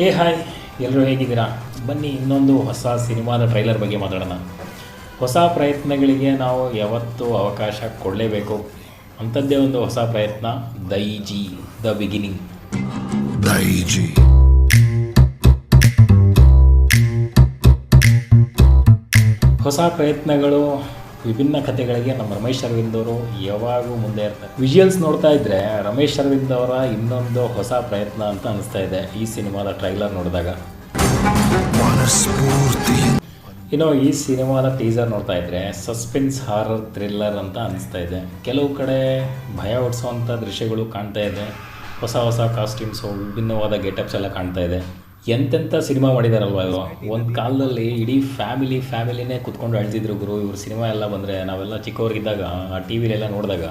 ಏ ಹಾಯ್ ಎಲ್ಲರೂ ಹೇಗಿದ್ದೀರಾ? ಬನ್ನಿ ಇನ್ನೊಂದು ಹೊಸ ಸಿನಿಮಾದ ಟ್ರೈಲರ್ ಬಗ್ಗೆ ಮಾತಾಡೋಣ. ಹೊಸ ಪ್ರಯತ್ನಗಳಿಗೆ ನಾವು ಯಾವತ್ತೂ ಅವಕಾಶ ಕೊಡಲೇಬೇಕು. ಅಂಥದ್ದೇ ಒಂದು ಹೊಸ ಪ್ರಯತ್ನ ದೈಜಿ ದ ಬಿಗಿನಿಂಗ್ ದೈಜಿ. ಹೊಸ ಪ್ರಯತ್ನಗಳು ವಿಭಿನ್ನ ಕಥೆಗಳಿಗೆ ನಮ್ಮ ರಮೇಶ್ ಅರವಿಂದ್ ಅವರು ಯಾವಾಗೂ ಮುಂದೆ ಇರ್ತಾರೆ. ವಿಜುವಲ್ಸ್ ನೋಡ್ತಾ ಇದ್ರೆ ರಮೇಶ್ ಅರವಿಂದ್ ಅವರ ಇನ್ನೊಂದು ಹೊಸ ಪ್ರಯತ್ನ ಅಂತ ಅನಿಸ್ತಾ ಇದೆ ಈ ಸಿನಿಮಾದ ಟ್ರೈಲರ್ ನೋಡಿದಾಗ. ಇನ್ನು ಈ ಸಿನಿಮಾದ ಟೀಸರ್ ನೋಡ್ತಾ ಇದ್ರೆ ಸಸ್ಪೆನ್ಸ್ ಹಾರರ್ ಥ್ರಿಲ್ಲರ್ ಅಂತ ಅನಿಸ್ತಾ ಇದೆ. ಕೆಲವು ಕಡೆ ಭಯ ಹುಟ್ಟಿಸುವಂಥ ದೃಶ್ಯಗಳು ಕಾಣ್ತಾ ಇದೆ. ಹೊಸ ಹೊಸ ಕಾಸ್ಟ್ಯೂಮ್ಸು ವಿಭಿನ್ನವಾದ ಗೆಟಪ್ಸ್ ಎಲ್ಲ ಕಾಣ್ತಾ ಇದೆ. ಎಂತೆಂಥ ಸಿನಿಮಾ ಮಾಡಿದಾರಲ್ವ ಇವರು? ಒಂದು ಕಾಲದಲ್ಲಿ ಇಡೀ ಫ್ಯಾಮಿಲಿ ಫ್ಯಾಮಿಲಿನೇ ಕುತ್ಕೊಂಡು ಅಳ್ತಿದ್ರು ಗುರು. ಇವ್ರ ಸಿನಿಮಾ ಎಲ್ಲ ಬಂದರೆ ನಾವೆಲ್ಲ ಚಿಕ್ಕವರಿದ್ದಾಗ ಆ ಟಿ ವಿಲೆಲ್ಲ ನೋಡಿದಾಗ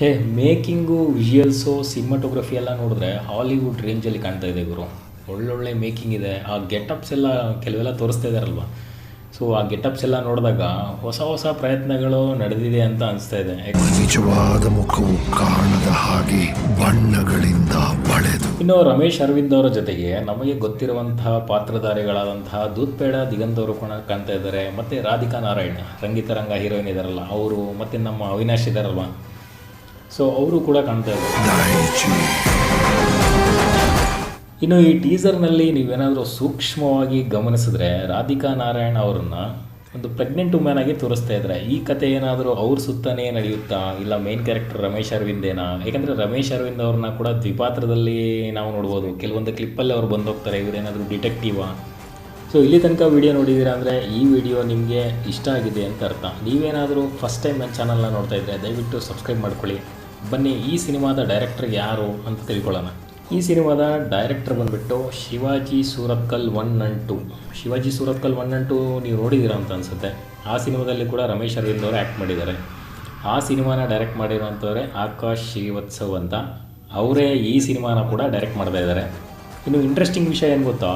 ಹೇ ಮೇಕಿಂಗು ವಿಜುವಲ್ಸು ಸಿನಿಮಾಟೋಗ್ರಫಿ ಎಲ್ಲ ನೋಡಿದ್ರೆ ಹಾಲಿವುಡ್ ರೇಂಜಲ್ಲಿ ಕಾಣ್ತಾ ಇದೆ ಗುರು. ಒಳ್ಳೊಳ್ಳೆ ಮೇಕಿಂಗ್ ಇದೆ. ಆ ಗೆಟಪ್ಸ್ ಎಲ್ಲ ಕೆಲವೆಲ್ಲ ತೋರಿಸ್ತಾ ಇದ್ದಾರಲ್ವ ಸೊ ಆ ಗೆಟಪ್ಸ್ ಎಲ್ಲ ನೋಡಿದಾಗ ಹೊಸ ಹೊಸ ಪ್ರಯತ್ನಗಳು ನಡೆದಿದೆ ಅಂತ ಅನಿಸ್ತಾ ಇದೆ. ನಿಜವಾದ ಮುಖವು ಕಾಣದ ಹಾಗೆ ಬಣ್ಣಗಳಿಂದ ಬಳೆದು ಇನ್ನು ರಮೇಶ್ ಅರವಿಂದ್ ಅವರ ಜೊತೆಗೆ ನಮಗೆ ಗೊತ್ತಿರುವಂತಹ ಪಾತ್ರಧಾರಿಗಳಾದಂತಹ ದೂತ್ಪೇಡ ದಿಗಂತ್ ಅವರು ಕೂಡ ಕಾಣ್ತಾ ಇದ್ದಾರೆ. ಮತ್ತು ರಾಧಿಕಾ ನಾರಾಯಣ್ ರಂಗಿತರಂಗ ಹೀರೋಯಿನ್ ಇದಾರಲ್ಲ ಅವರು ಮತ್ತು ನಮ್ಮ ಅವಿನಾಶ್ ಇದ್ದಾರಲ್ವ ಸೊ ಅವರು ಕೂಡ ಕಾಣ್ತಾ ಇದ್ದಾರೆ. ಇನ್ನು ಈ ಟೀಸರ್ನಲ್ಲಿ ನೀವೇನಾದರೂ ಸೂಕ್ಷ್ಮವಾಗಿ ಗಮನಿಸಿದ್ರೆ ರಾಧಿಕಾ ನಾರಾಯಣ್ ಅವರನ್ನ ಒಂದು ಪ್ರೆಗ್ನೆಂಟ್ ವುಮೆನ್ ಆಗಿ ತೋರಿಸ್ತಾ ಇದ್ದಾರೆ ಈ ಕತೆ ಏನಾದರೂ ಅವ್ರ ಸುತ್ತನೇ ನಡೆಯುತ್ತಾ? ಇಲ್ಲ ಮೇನ್ ಕ್ಯಾರೆಕ್ಟರ್ ರಮೇಶ್ ಅರವಿಂದೇನಾ? ಯಾಕಂದರೆ ರಮೇಶ್ ಅರವಿಂದ್ ಅವ್ರನ್ನ ಕೂಡ ದ್ವಿಪಾತ್ರದಲ್ಲಿ ನಾವು ನೋಡ್ಬೋದು. ಕೆಲವೊಂದು ಕ್ಲಿಪ್ಪಲ್ಲಿ ಅವ್ರು ಬಂದೋಗ್ತಾರೆ, ಇವರೇನಾದರೂ ಡಿಟೆಕ್ಟಿವಾ ಸೊ ಇಲ್ಲಿ ತನಕ ವಿಡಿಯೋ ನೋಡಿದ್ದೀರಾ ಅಂದರೆ, ಈ ವಿಡಿಯೋ ನಿಮಗೆ ಇಷ್ಟ ಆಗಿದೆ ಅಂತ ಅರ್ಥ. ನೀವೇನಾದರೂ ಫಸ್ಟ್ ಟೈಮ್ ನನ್ನ ಚಾನಲ್ನ ನೋಡ್ತಾ ಇದ್ದರೆ ದಯವಿಟ್ಟು ಸಬ್ಸ್ಕ್ರೈಬ್ ಮಾಡ್ಕೊಳ್ಳಿ. ಬನ್ನಿ, ಈ ಸಿನಿಮಾದ ಡೈರೆಕ್ಟರ್ ಯಾರು ಅಂತ ತಿಳ್ಕೊಳ್ಳೋಣ. ಈ ಸಿನಿಮಾದ ಡೈರೆಕ್ಟರ್ ಬಂದುಬಿಟ್ಟು Shivaji Surathkal one and two Shivaji Surathkal one and two ನೀವು ನೋಡಿದ್ದೀರಾ ಅಂತ ಅನಿಸುತ್ತೆ. ಆ ಸಿನಿಮಾದಲ್ಲಿ ಕೂಡ ರಮೇಶ್ ಅರವಿಂದ್ ಅವರು ಆ್ಯಕ್ಟ್ ಮಾಡಿದ್ದಾರೆ. ಆ ಸಿನಿಮಾನ ಡೈರೆಕ್ಟ್ ಮಾಡಿರೋಂಥವ್ರೆ ಆಕಾಶ್ ಶ್ರೀವತ್ಸವ್ ಅಂತ. ಅವರೇ ಈ ಸಿನಿಮಾನ ಕೂಡ ಡೈರೆಕ್ಟ್ ಮಾಡ್ತಾ ಇದ್ದಾರೆ. ಇನ್ನು ಇಂಟ್ರೆಸ್ಟಿಂಗ್ ವಿಷಯ ಏನು ಗೊತ್ತಾ?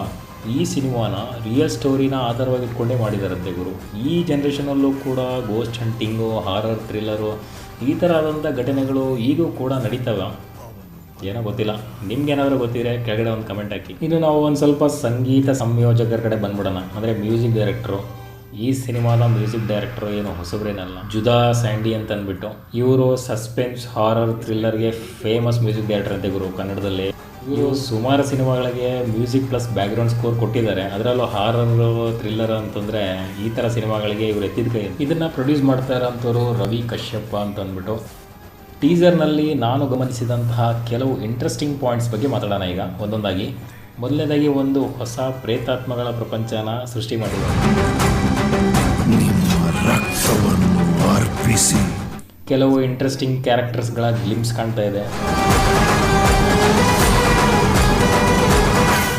ಈ ಸಿನಿಮಾನ ರಿಯಲ್ ಸ್ಟೋರಿನ ಆಧಾರವಾಗಿ ಮಾಡಿದ್ದಾರೆ ಮಾಡಿದಾರಂತೆ ಗುರು. ಈ ಜನ್ರೇಷನಲ್ಲೂ ಕೂಡ ಗೋಸ್ಟ್ ಹಂಟಿಂಗು ಹಾರರ್ ಥ್ರಿಲ್ಲರು ಈ ಥರ ಆದಂಥ ಘಟನೆಗಳು ಈಗೂ ಕೂಡ ನಡೀತವೆ. ಏನೋ ಗೊತ್ತಿಲ್ಲ. ನಿಮ್ಗೇನಾದರೂ ಗೊತ್ತಿದ್ರೆ ಕೆಳಗಡೆ ಒಂದು ಕಮೆಂಟ್ ಹಾಕಿ. ಇನ್ನು ನಾವು ಒಂದು ಸ್ವಲ್ಪ ಸಂಗೀತ ಸಂಯೋಜಕರ ಕಡೆ ಬಂದ್ಬಿಡೋಣ. ಅಂದರೆ ಮ್ಯೂಸಿಕ್ ಡೈರೆಕ್ಟ್ರು ಈ ಸಿನಿಮಾದ ಮ್ಯೂಸಿಕ್ ಡೈರೆಕ್ಟ್ರು ಏನು ಹೊಸಬ್ರೇನಲ್ಲ. ಜುದಾ ಸ್ಯಾಂಡಿ ಅಂತ ಅಂದ್ಬಿಟ್ಟು ಇವರು ಸಸ್ಪೆನ್ಸ್ ಹಾರರ್ ಥ್ರಿಲ್ಲರ್ಗೆ ಫೇಮಸ್ ಮ್ಯೂಸಿಕ್ ಡೈರೆಕ್ಟರ್ ಅಂತ ಗುರು ಕನ್ನಡದಲ್ಲಿ. ಇವರು ಸುಮಾರು ಸಿನಿಮಾಗಳಿಗೆ ಮ್ಯೂಸಿಕ್ ಪ್ಲಸ್ ಬ್ಯಾಕ್ಗ್ರೌಂಡ್ ಸ್ಕೋರ್ ಕೊಟ್ಟಿದ್ದಾರೆ. ಅದರಲ್ಲೂ ಹಾರರ್ ಥ್ರಿಲ್ಲರ್ ಅಂತಂದರೆ ಈ ಥರ ಸಿನಿಮಾಗಳಿಗೆ ಇವರು ಎತ್ತಿದ ಕೈ. ಇದನ್ನು ಪ್ರೊಡ್ಯೂಸ್ ಮಾಡ್ತಾ ಇರೋಂಥವ್ರು ರವಿ ಕಶ್ಯಪ್ಪ ಅಂತ ಅಂದ್ಬಿಟ್ಟು ಟೀಸರ್ನಲ್ಲಿ ನಾನು ಗಮನಿಸಿದಂತಹ ಕೆಲವು ಇಂಟ್ರೆಸ್ಟಿಂಗ್ ಪಾಯಿಂಟ್ಸ್ ಬಗ್ಗೆ ಮಾತಾಡೋಣ ಈಗ. ಒಂದೊಂದಾಗಿ ಮೊದಲನೇದಾಗಿ ಒಂದು ಹೊಸ ಪ್ರೇತಾತ್ಮಗಳ ಪ್ರಪಂಚನ ಸೃಷ್ಟಿ ಅರ್ಪಿಸಿ. ಕೆಲವು ಇಂಟ್ರೆಸ್ಟಿಂಗ್ ಕ್ಯಾರೆಕ್ಟರ್ಸ್ಗಳ ಗ್ಲಿಮ್ಸ್ ಕಾಣ್ತಾ ಇದೆ.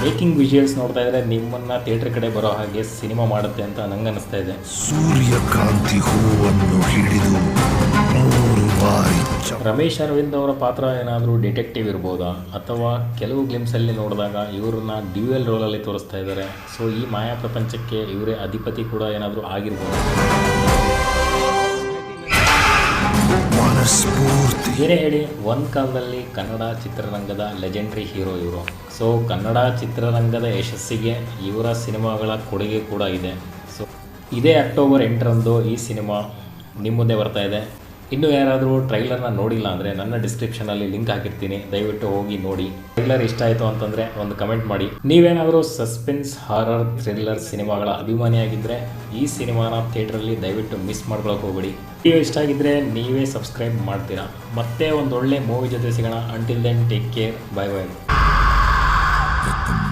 ಮೇಕಿಂಗ್ ವಿಜುವಲ್ಸ್ ನೋಡ್ತಾ ಇದ್ರೆ ನಿಮ್ಮನ್ನ ಥಿಯೇಟರ್ ಕಡೆ ಬರೋ ಹಾಗೆ ಸಿನಿಮಾ ಮಾಡುತ್ತೆ ಅಂತ ನಂಗೆ ಅನಿಸ್ತಾ ಇದೆ. ಸೂರ್ಯಕಾಂತಿ ಹೂವನ್ನು ಹಿಡಿದು ರಮೇಶ್ ಅರವಿಂದ್ ಅವರ ಪಾತ್ರ ಏನಾದರೂ ಡಿಟೆಕ್ಟಿವ್ ಇರ್ಬೋದಾ? ಅಥವಾ ಕೆಲವು ಗ್ಲಿಮ್ಸಲ್ಲಿ ನೋಡಿದಾಗ ಇವರನ್ನ ಡ್ಯೂಯಲ್ ರೋಲಲ್ಲಿ ತೋರಿಸ್ತಾ ಇದ್ದಾರೆ. ಸೊ ಈ ಮಾಯಾ ಪ್ರಪಂಚಕ್ಕೆ ಇವರೇ ಅಧಿಪತಿ ಕೂಡ ಏನಾದರೂ ಆಗಿರ್ಬೋದು? ಬೇರೆ ಹೇಳಿ ಒಂದು ಕಾಲದಲ್ಲಿ ಕನ್ನಡ ಚಿತ್ರರಂಗದ ಲೆಜೆಂಡ್ರಿ ಹೀರೋ ಇವರು. ಸೊ ಕನ್ನಡ ಚಿತ್ರರಂಗದ ಯಶಸ್ಸಿಗೆ ಇವರ ಸಿನಿಮಾಗಳ ಕೊಡುಗೆ ಕೂಡ ಇದೆ. ಸೊ ಇದೇ ಅಕ್ಟೋಬರ್ ಎಂಟರಂದು ಈ ಸಿನಿಮಾ ನಿಮ್ಮ ಮುಂದೆ ಬರ್ತಾ ಇದೆ. ಇನ್ನು ಯಾರಾದರೂ ಟ್ರೈಲರ್ನ ನೋಡಿಲ್ಲ ಅಂದರೆ ನನ್ನ ಡಿಸ್ಕ್ರಿಪ್ಷನಲ್ಲಿ ಲಿಂಕ್ ಹಾಕಿರ್ತೀನಿ. ದಯವಿಟ್ಟು ಹೋಗಿ ನೋಡಿ. ಟ್ರೈಲರ್ ಇಷ್ಟ ಆಯಿತು ಅಂತಂದರೆ ಒಂದು ಕಮೆಂಟ್ ಮಾಡಿ. ನೀವೇನಾದರೂ ಸಸ್ಪೆನ್ಸ್, ಹಾರರ್, ಥ್ರಿಲ್ಲರ್ ಸಿನಿಮಾಗಳ ಅಭಿಮಾನಿಯಾಗಿದ್ದರೆ ಈ ಸಿನಿಮಾನ ಥಿಯೇಟ್ರಲ್ಲಿ ದಯವಿಟ್ಟು ಮಿಸ್ ಮಾಡ್ಕೊಳಕ್ಕೆ ಹೋಗಬೇಡಿ. ವಿಡಿಯೋ ಇಷ್ಟ ಆಗಿದ್ದರೆ ನೀವೇ ಸಬ್ಸ್ಕ್ರೈಬ್ ಮಾಡ್ತೀರಾ. ಮತ್ತೆ ಒಂದು ಒಳ್ಳೆ ಮೂವಿ ಜೊತೆ ಸಿಗೋಣ. Until then take care bye bye with the